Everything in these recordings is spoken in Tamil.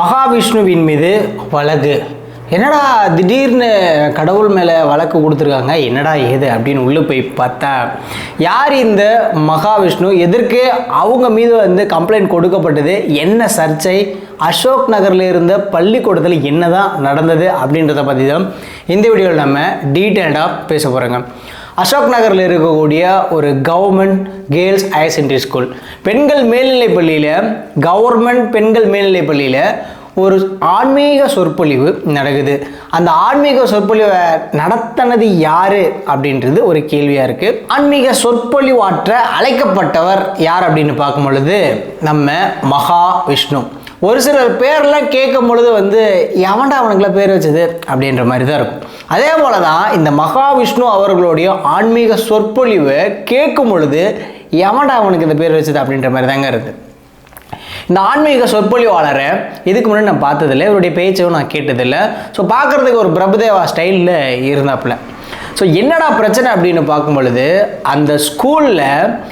மகாவிஷ்ணுவின் மீது வழக்கு. என்னடா திடீர்னு கடவுள் மேலே வழக்கு கொடுத்துருக்காங்க? என்னடா ஏது அப்படின்னு உள்ளே போய் பார்த்தா யார் இந்த மகாவிஷ்ணு? எதற்கு அவங்க மீது வந்து கம்ப்ளைண்ட் கொடுக்கப்பட்டது? என்ன சர்ச்சை? அசோக் நகரில் இருந்த பள்ளிக்கூடத்தில் என்னதான் நடந்தது அப்படின்றத பற்றி தான் இந்த வீடியோவில் நம்ம டீட்டெயில்டாக பேச போகிறோங்க அசோக் நகரில் இருக்கக்கூடிய ஒரு government girls higher secondary school பெண்கள் மேல்நிலைப் பள்ளியில் கவர்மெண்ட் பெண்கள் மேல்நிலைப் பள்ளியில் ஒரு ஆன்மீக சொற்பொழிவு நடக்குது. அந்த ஆன்மீக சொற்பொழிவை நடத்தினது யார் அப்படின்றது ஒரு கேள்வியாக இருக்குது ஆன்மீக சொற்பொழிவாற்ற அழைக்கப்பட்டவர் யார் அப்படின்னு பார்க்கும் பொழுது நம்ம மகா விஷ்ணு ஒரு சிலர் பேர்லாம் கேட்கும் பொழுது வந்து எவன்டா அவனுக்குலாம் பேர் வச்சது? அப்படின்ற மாதிரி தான் இருக்கும். அதே போல தான் இந்த மகாவிஷ்ணு அவர்களுடைய ஆன்மீக சொற்பொழிவு கேட்கும் பொழுது எவன்டா அவனுக்கு இந்த பேர் வச்சது? அப்படின்ற மாதிரி தாங்க இருக்குது இந்த ஆன்மீக சொற்பொழிவாளரை இதுக்கு முன்னாடி நான் பார்த்ததில்ல. இவருடைய பேச்சையும் நான் கேட்டதில்லை. ஸோ பார்க்குறதுக்கு ஒரு பிரபுதேவா ஸ்டைலில் இருந்தாப்புல. ஸோ என்னடா பிரச்சனை அப்படின்னு பார்க்கும் பொழுது அந்த ஸ்கூலில்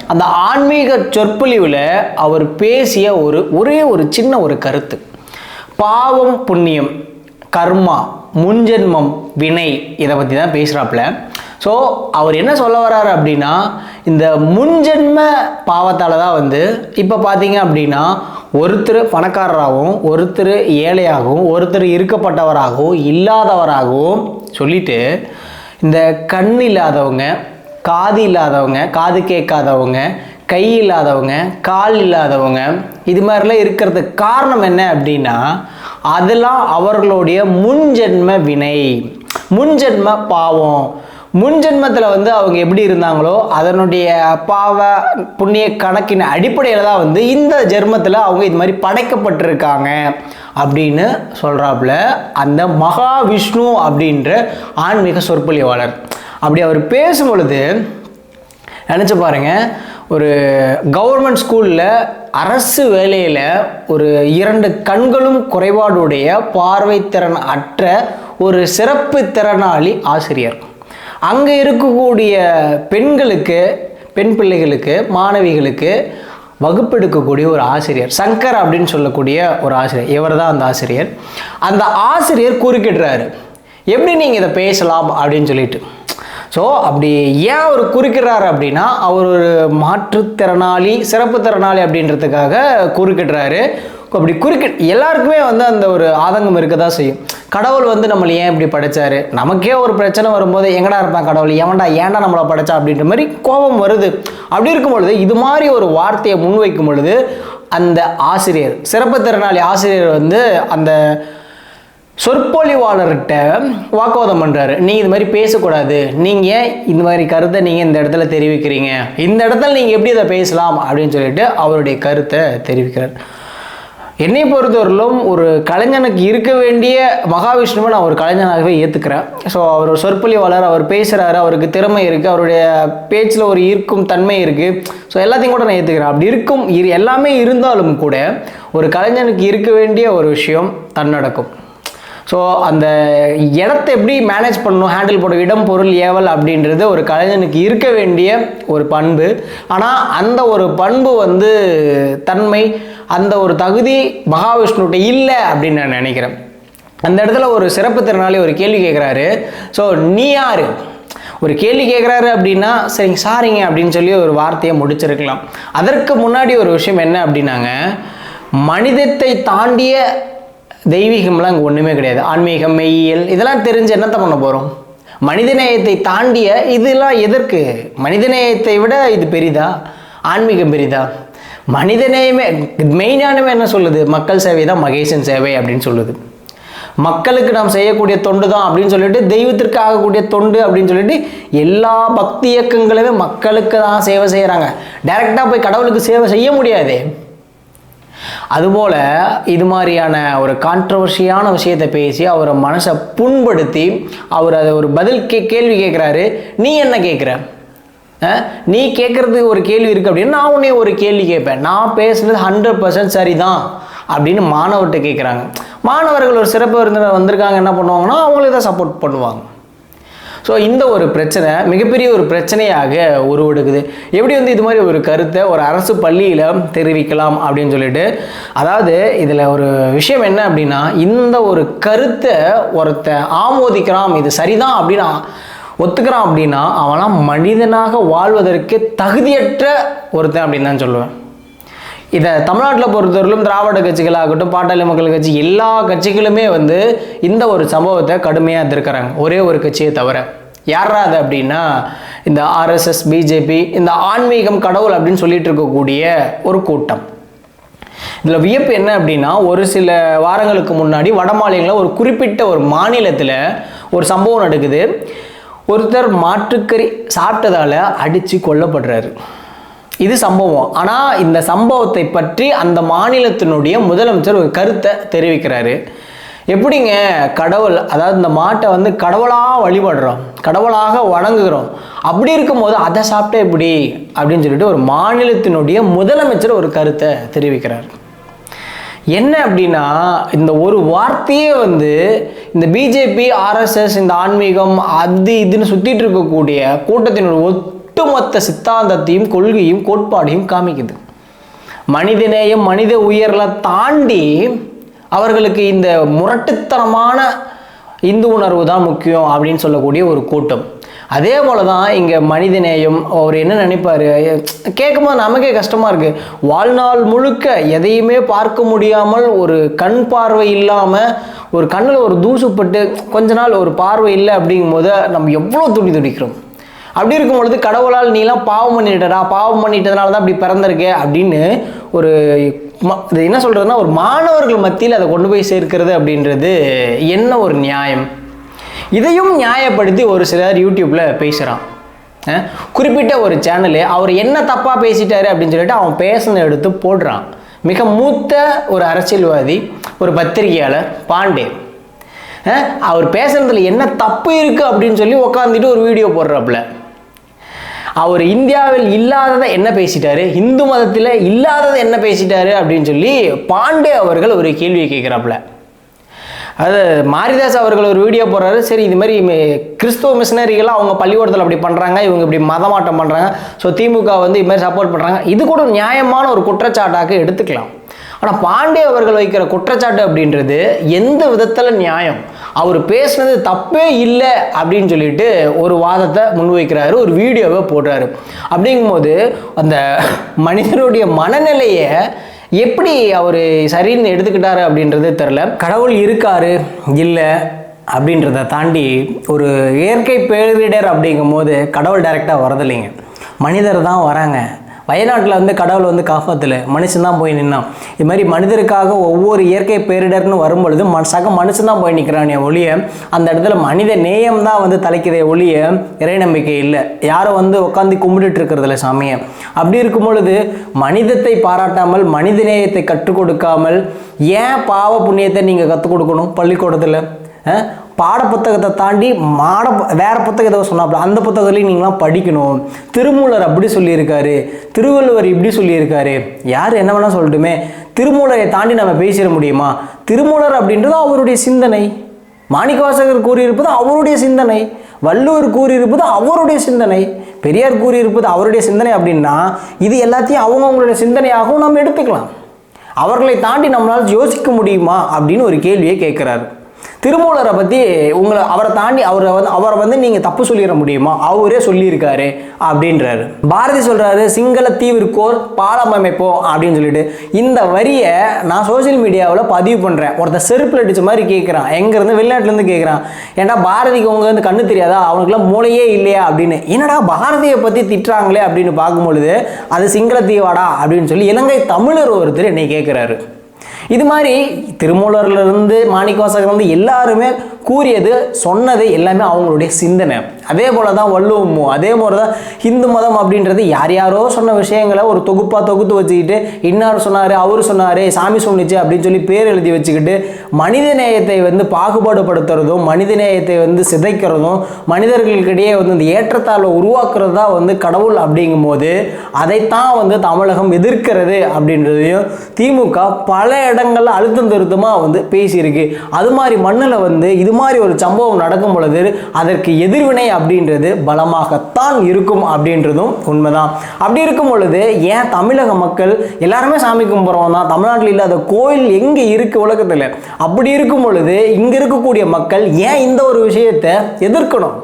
அந்த ஆன்மீக சொற்பொழிவில் அவர் பேசிய ஒரு ஒரே ஒரு சின்ன ஒரு கருத்து. பாவம் புண்ணியம் கர்மா முன்ஜென்மம் வினை இதை பற்றி தான் பேசுகிறாப்புல ஸோ அவர் என்ன சொல்ல வர்றாரு அப்படின்னா இந்த முன்ஜென்ம பாவத்தால் தான் வந்து இப்போ பார்த்தீங்க அப்படின்னா ஒருத்தர் பணக்காரராகவும் ஒருத்தர் ஏழையாகவும் ஒருத்தர் இருக்கப்பட்டவராகவும் இல்லாதவராகவும் சொல்லிட்டு இந்த கண் இல்லாதவங்க காது இல்லாதவங்க காது கேட்காதவங்க கை இல்லாதவங்க கால் இல்லாதவங்க இது மாதிரிலாம் இருக்கிறதுக்கு காரணம் என்ன அப்படின்னா அதெல்லாம் அவர்களுடைய முன்ஜென்ம வினை முன்ஜென்ம பாவம் முன்ஜென்மத்தில் வந்து அவங்க எப்படி இருந்தாங்களோ அதனுடைய பாவ புண்ணிய கணக்கின் அடிப்படையில் தான் வந்து இந்த ஜென்மத்தில் அவங்க இது மாதிரி படைக்கப்பட்டிருக்காங்க அப்படின்னு சொல்கிறாப்புல அந்த மகாவிஷ்ணு அப்படின்ற ஆன்மீக சொற்பொழிவாளர். அப்படி அவர் பேசும் பொழுது நினச்சி பாருங்க ஒரு கவர்மெண்ட் ஸ்கூலில் அரசு வேலையில் ஒரு இரண்டு கண்களும் குறைபாடுடைய பார்வைத்திறன் அற்ற ஒரு சிறப்பு திறனாளி ஆசிரியர். அங்கே இருக்கக்கூடிய பெண்களுக்கு பெண் பிள்ளைகளுக்கு மாணவிகளுக்கு வகுப்பெடுக்கக்கூடிய ஒரு ஆசிரியர். சங்கர் அப்படின்னு சொல்லக்கூடிய ஒரு ஆசிரியர். இவர் தான் அந்த ஆசிரியர். அந்த ஆசிரியர் குறுக்கிடுறாரு. எப்படி நீங்கள் இதை பேசலாம்? அப்படின்னு சொல்லிட்டு. ஸோ அப்படி ஏன் அவர் குறுக்கிறார் அப்படின்னா அவர் ஒரு மாற்றுத்திறனாளி சிறப்பு திறனாளி அப்படின்றதுக்காக குறுக்கிடுறாரு. அப்படி குறுக்கி எல்லாருக்குமே வந்து அந்த ஒரு ஆதங்கம் இருக்க தான் செய்யும். கடவுள் வந்து நம்மளை ஏன் இப்படி படைச்சாரு? நமக்கே ஒரு பிரச்சனை வரும்போது எங்கடா இருப்பான் கடவுள்? ஏன்டா ஏன்டா நம்மளை படைச்சா அப்படின்ற மாதிரி கோபம் வருது. அப்படி இருக்கும் பொழுது இது மாதிரி ஒரு வார்த்தையை முன்வைக்கும் பொழுது அந்த ஆசிரியர் சிறப்பு திறனாளி ஆசிரியர் வந்து அந்த சொற்பொழிவாளர்கிட்ட வாக்குவாதம் பண்ணுறாரு நீங்கள் இது மாதிரி பேசக்கூடாது. நீங்கள் இந்த மாதிரி கருத்தை நீங்கள் இந்த இடத்துல தெரிவிக்கிறீங்க? இந்த இடத்துல நீங்கள் எப்படி இதை பேசலாம்? அப்படின்னு சொல்லிட்டு அவருடைய கருத்தை தெரிவிக்கிறார். என்னை பொறுத்தவரையிலும் ஒரு கலைஞனுக்கு இருக்க வேண்டிய மகாவிஷ்ணுவை நான் ஒரு கலைஞனாகவே ஏற்றுக்கிறேன் ஸோ அவர் சொற்பொழிவாளர் அவர் பேசுகிறாரு அவருக்கு திறமை இருக்குது அவருடைய பேச்சில் ஒரு ஈர்க்கும் தன்மை இருக்குது ஸோ எல்லாத்தையும் கூட நான் ஏற்றுக்கிறேன் அப்படி இருக்கும் இரு எல்லாமே இருந்தாலும் கூட ஒரு கலைஞனுக்கு இருக்க வேண்டிய ஒரு விஷயம் தன்னடக்கும். ஸோ அந்த இடத்த எப்படி மேனேஜ் பண்ணணும்? ஹேண்டில் பண்ண இடம் பொருள் ஏவல் அப்படின்றது ஒரு கலைஞனுக்கு இருக்க வேண்டிய ஒரு பண்பு. ஆனால் அந்த ஒரு பண்பு வந்து தன்மை அந்த ஒரு தகுதி மகாவிஷ்ணுகிட்ட இல்லை அப்படின்னு நான் நினைக்கிறேன். அந்த இடத்துல ஒரு சிறப்பு திறனாளி ஒரு கேள்வி கேட்குறாரு ஸோ நீ யார்? ஒரு கேள்வி கேட்குறாரு அப்படின்னா சரிங்க சாரிங்க அப்படின்னு சொல்லி ஒரு வார்த்தையை முடிச்சிருக்கலாம். அதற்கு முன்னாடி ஒரு விஷயம் என்ன அப்படின்னாங்க மனிதத்தை தாண்டிய தெய்வீகம்லாம் இங்கே ஒன்றுமே கிடையாது. ஆன்மீகம் மெய்யியல் இதெல்லாம் தெரிஞ்சு என்னத்த பண்ண போகிறோம் மனிதநேயத்தை தாண்டிய இதெல்லாம் எதற்கு? மனிதநேயத்தை விட இது பெரிதா? ஆன்மீகம் பெரிதா? மனிதநேயமே மெயினானவே என்ன சொல்லுது? மக்கள் சேவை தான் மகேசன் சேவை அப்படின்னு சொல்லுது. மக்களுக்கு நாம் செய்யக்கூடிய தொண்டு தான் அப்படின்னு சொல்லிட்டு தெய்வத்திற்கு ஆகக்கூடிய தொண்டு அப்படின்னு சொல்லிட்டு எல்லா பக்தி இயக்கங்களுமே மக்களுக்கு தான் சேவை செய்கிறாங்க டைரெக்டாக போய் கடவுளுக்கு சேவை செய்ய முடியாதே. அதுபோல் இது மாதிரியான ஒரு கான்ட்ரவர்ஷியான விஷயத்தை பேசி அவரை மனசை புண்படுத்தி அவர் அதை ஒரு பதில் கே கேள்வி கேட்குறாரு. நீ என்ன கேட்குற? நீ கேட்குறதுக்கு ஒரு கேள்வி இருக்குது அப்படின்னா நான் உன்னே ஒரு கேள்வி கேட்பேன். நான் பேசுனது ஹண்ட்ரட் பர்சன்ட் சரி தான் அப்படின்னு மாணவர்கிட்ட கேட்குறாங்க. மாணவர்கள் ஒரு சிறப்பு விருந்தினர் வந்திருக்காங்க என்ன பண்ணுவாங்கன்னா அவங்களுக்கு தான் சப்போர்ட் பண்ணுவாங்க. ஸோ இந்த ஒரு பிரச்சனை மிகப்பெரிய ஒரு பிரச்சனையாக உருவெடுக்குது. எப்படி வந்து இது மாதிரி ஒரு கருத்தை ஒரு அரசு பள்ளியில் தெரிவிக்கலாம் அப்படின்னு சொல்லிட்டு அதாவது இதில் ஒரு விஷயம் என்ன அப்படின்னா இந்த ஒரு கருத்தை ஒருத்தன் ஆமோதிக்கிறான் இது சரிதான் அப்படின்னா ஒத்துக்கிறான் அப்படின்னா அவனாம் மனிதனாக வாழ்வதற்கு தகுதியற்ற ஒருத்தன் அப்படின்னு தான் சொல்லுவேன். இதை தமிழ்நாட்டில் பொறுத்தவரையிலும் திராவிட கட்சிகளாகட்டும் பாட்டாளி மக்கள் கட்சி எல்லா கட்சிகளுமே வந்து இந்த ஒரு சம்பவத்தை கடுமையாக எதிர்க்கிறாங்க. ஒரே ஒரு கட்சியை தவிர. யாரா அது அப்படின்னா இந்த ஆர்எஸ்எஸ் பிஜேபி இந்த ஆன்மீகம் கடவுள் அப்படின்னு சொல்லிட்டு இருக்கக்கூடிய ஒரு கூட்டம். இதில் வியப்பு என்ன அப்படின்னா ஒரு சில வாரங்களுக்கு முன்னாடி வட மாநிலங்களில் ஒரு குறிப்பிட்ட ஒரு மாநிலத்தில் ஒரு சம்பவம் நடக்குது. ஒருத்தர் மாற்றுக்கறி சாப்பிட்டதால் அடித்து கொல்லப்படுறாரு. இது சம்பவம். ஆனால் இந்த சம்பவத்தை பற்றி அந்த மாநிலத்தினுடைய முதலமைச்சர் ஒரு கருத்தை தெரிவிக்கிறாரு. எப்படிங்க கடவுள் அதாவது இந்த மாட்டை வந்து கடவுளாக வழிபடுறோம் கடவுளாக வணங்குகிறோம். அப்படி இருக்கும்போது அதை சாப்பிட்டா எப்படி? அப்படின்னு சொல்லிட்டு ஒரு மாநிலத்தினுடைய முதலமைச்சர் ஒரு கருத்தை தெரிவிக்கிறார். என்ன அப்படின்னா இந்த ஒரு வார்த்தையே வந்து இந்த பிஜேபி ஆர்எஸ்எஸ் இந்த ஆன்மீகம் அது இதுன்னு சுற்றிட்டு இருக்கக்கூடிய கூட்டத்தினுடைய ஒட்டுமொத்த சித்தாந்தத்தையும் கொள்கையும் கோட்பாடையும் காமிக்குது. மனிதநேயம் மனித உயர்ல தாண்டி அவர்களுக்கு இந்த முரட்டுத்தனமான இந்து உணர்வு தான் முக்கியம் அப்படின்னு சொல்லக்கூடிய ஒரு கூட்டம். அதே போல தான் இங்கே மனிதநேயம் அவர் என்ன நினைப்பாரு? கேட்கும்போது நமக்கே கஷ்டமாக இருக்குது வாழ்நாள் முழுக்க எதையுமே பார்க்க முடியாமல் ஒரு கண் பார்வை இல்லாமல் ஒரு கண்ணில் ஒரு தூசுப்பட்டு கொஞ்ச நாள் ஒரு பார்வை இல்லை அப்படிங்கும்போது நம்ம எவ்வளோ துடி துடிக்கிறோம்? அப்படி இருக்கும் பொழுது கடவுளால் நீலாம் பாவம் பண்ணிட்டடா பாவம் பண்ணிட்டதுனால தான் அப்படி பிறந்திருக்கு அப்படின்னு ஒரு ம- இது என்ன சொல்கிறதுனா ஒரு மாணவர்கள் மத்தியில் அதை கொண்டு போய் சேர்க்கிறது அப்படின்றது என்ன ஒரு நியாயம்? இதையும் நியாயப்படுத்தி ஒரு சிலர் யூடியூப்பில் பேசுகிறான் குறிப்பிட்ட ஒரு சேனலு அவர் என்ன தப்பாக பேசிட்டாரு அப்படின்னு சொல்லிட்டு அவன் பேசின எடுத்து போடுறான். மிக மூத்த ஒரு அரசியல்வாதி ஒரு பத்திரிகையாளர் பாண்டே. அவர் பேசுறதுல என்ன தப்பு இருக்குது அப்படின்னு சொல்லி உட்காந்துட்டு ஒரு வீடியோ போடுறாப்புல. அவர் இந்தியாவில் இல்லாததை என்ன பேசிட்டாரு? இந்து மதத்தில் இல்லாததை என்ன பேசிட்டாரு அப்படின்னு சொல்லி பாண்டே அவர்கள் ஒரு கேள்வியை கேட்குறாப்புல. அது மாரிதாஸ் அவர்கள் ஒரு வீடியோ போடுறாரு. சரி இது மாதிரி கிறிஸ்துவ மிஷினரிகள்லாம் அவங்க பள்ளிக்கூடத்தில் அப்படி பண்ணுறாங்க இவங்க இப்படி மதமாட்டம் பண்ணுறாங்க ஸோ திமுக வந்து இது மாதிரி சப்போர்ட் பண்ணுறாங்க இது கூட ஒரு நியாயமான ஒரு குற்றச்சாட்டாக எடுத்துக்கலாம். ஆனால் பாண்டே அவர்கள் வைக்கிற குற்றச்சாட்டு அப்படின்றது எந்த விதத்தில் நியாயம்? அவர் பேசுனது தப்பே இல்லை அப்படின்னு சொல்லிட்டு ஒரு வாதத்தை முன்வைக்கிறாரு ஒரு வீடியோவை போடுறாரு. அப்படிங்கும்போது அந்த மனிதனுடைய மனநிலையை எப்படி அவர் சரின்னு எடுத்துக்கிட்டாரு அப்படின்றது தெரில கடவுள் இருக்காரு இல்லை அப்படின்றத தாண்டி ஒரு இயற்கை பேரிடர் அப்படிங்கும்போது கடவுள் டைரெக்டாக வரதில்லைங்க. மனிதர் தான் வராங்க. வயநாட்டில் வந்து கடவுள் வந்து காப்பாற்றல மனுஷன் தான் போய் நின்னான். இது மாதிரி மனிதருக்காக ஒவ்வொரு இயற்கை பேரிடர்னு வரும்பொழுது ம சக மனுஷன் தான் போய் நிற்கிறானே ஒழிய அந்த இடத்துல மனித நேயம் தான் வந்து தலைக்கிற ஒளிய இறை நம்பிக்கை இல்லை. யாரும் வந்து உட்காந்து கும்பிட்டுட்டு இருக்கிறதில்ல சாமியை. அப்படி இருக்கும் பொழுது மனிதத்தை பாராட்டாமல் மனித நேயத்தை கற்றுக் கொடுக்காமல் ஏன் பாவ புண்ணியத்தை நீங்கள் கற்றுக் கொடுக்கணும் பள்ளிக்கூடத்தில்? பாட புத்தகத்தை தாண்டி மாட வேற புத்தகத்தை சொன்னாப்புல அந்த புத்தகத்துலையும் நீங்களாம் படிக்கணும். திருமூலர் அப்படி சொல்லியிருக்காரு. திருவள்ளுவர் இப்படி சொல்லியிருக்காரு. யார் என்ன வேணால் சொல்லட்டுமே. திருமூலரை தாண்டி நம்ம பேசிட முடியுமா? திருமூலர் அப்படின்றது அவருடைய சிந்தனை. மாணிக்கவாசகர் கூறியிருப்பது அவருடைய சிந்தனை. வள்ளுவர் கூறியிருப்பது அவருடைய சிந்தனை. பெரியார் கூறியிருப்பது அவருடைய சிந்தனை அப்படின்னா இது எல்லாத்தையும் அவங்கவுங்களுடைய சிந்தனையாகவும் நம்ம எடுத்துக்கலாம். அவர்களை தாண்டி நம்மளால் யோசிக்க முடியுமா அப்படின்னு ஒரு கேள்வியை கேட்குறாரு. திருமூலரை பற்றி உங்களை அவரை தாண்டி அவரை வந்து அவரை வந்து நீங்கள் தப்பு சொல்லிட முடியுமா? அவரே சொல்லியிருக்காரு அப்படின்றாரு. பாரதி சொல்கிறாரு சிங்கள தீவிற்கோர் பாலம் அமைப்போம் அப்படின்னு சொல்லிட்டு. இந்த வரியை நான் சோஷியல் மீடியாவில் பதிவு பண்ணுறேன் ஒருத்தர் செருப்பில் அடித்த மாதிரி கேட்குறான் எங்கேருந்து? வெளிநாட்டிலேருந்து கேட்குறான் ஏன்னா பாரதிக்கு உங்க வந்து கண்ணு தெரியாதா? அவனுக்குலாம் மூளையே இல்லையா? அப்படின்னு. என்னடா பாரதியை பற்றி திட்டுறாங்களே அப்படின்னு பார்க்கும்பொழுது அது சிங்கள தீவாடா? அப்படின்னு சொல்லி இலங்கை தமிழர் ஒருத்தர் என்னை கேட்குறாரு இது மாதிரி திருமூலர்லேருந்து மாணிக்கவாசகர்லேருந்து எல்லாருமே கூறியது சொன்னது எல்லாமே அவங்களுடைய சிந்தனை. அதே போல தான் வள்ளுவமும் அதே போல தான் ஹிந்து மதம் அப்படின்றது யார் யாரோ சொன்ன விஷயங்களை ஒரு தொகுப்பாக தொகுத்து வச்சுக்கிட்டு இன்னார் சொன்னார் அவர் சொன்னார் சாமி சொன்னிச்சு அப்படின்னு சொல்லி பேர் எழுதி வச்சுக்கிட்டு மனித நேயத்தை வந்து பாகுபாடுபடுத்துறதும் மனித நேயத்தை வந்து சிதைக்கிறதும் மனிதர்களுக்கிடையே வந்து இந்த ஏற்றத்தாழ்வை உருவாக்குறது தான் வந்து கடவுள் அப்படிங்கும்போது அதைத்தான் வந்து தமிழகம் எதிர்க்கிறது அப்படின்றதையும் திமுக பல இடங்களில் அழுத்தம் திருத்தமாக வந்து பேசியிருக்கு. அது மாதிரி மண்ணில் வந்து இது மாதிரி ஒரு சம்பவம் நடக்கும் பொழுது அதற்கு எதிர்வினை அப்படின்றது பலமாகத்தான் இருக்கும் அப்படின்றதும் உண்மைதான். அப்படி இருக்கும் பொழுது ஏன் தமிழக மக்கள் எல்லாருமே சாமி கும்பிட்றோம் தான்? தமிழ்நாட்டில் இல்லாத கோயில் எங்கே இருக்கு உலகத்தில்? அப்படி இருக்கும் பொழுது இங்கே இருக்கக்கூடிய மக்கள் ஏன் இந்த ஒரு விஷயத்தை எதிர்க்கணும்?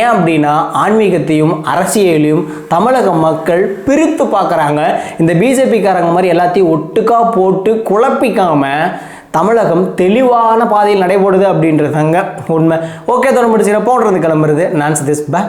ஏன் அப்படின்னா ஆன்மீகத்தையும் அரசியலையும் தமிழக மக்கள் பிரித்து பார்க்குறாங்க. இந்த பிஜேபிக்காரங்க மாதிரி எல்லாத்தையும் ஒட்டுக்கா போட்டு குழப்பிக்காம தமிழகம் தெளிவான பாதையில் நடைபோடுது அப்படின்றதாங்க உண்மை. ஓகே தொடர்ந்து முடிச்சுக்கிறேன் போன்றது கிளம்புறது நான் சதீஷ். பா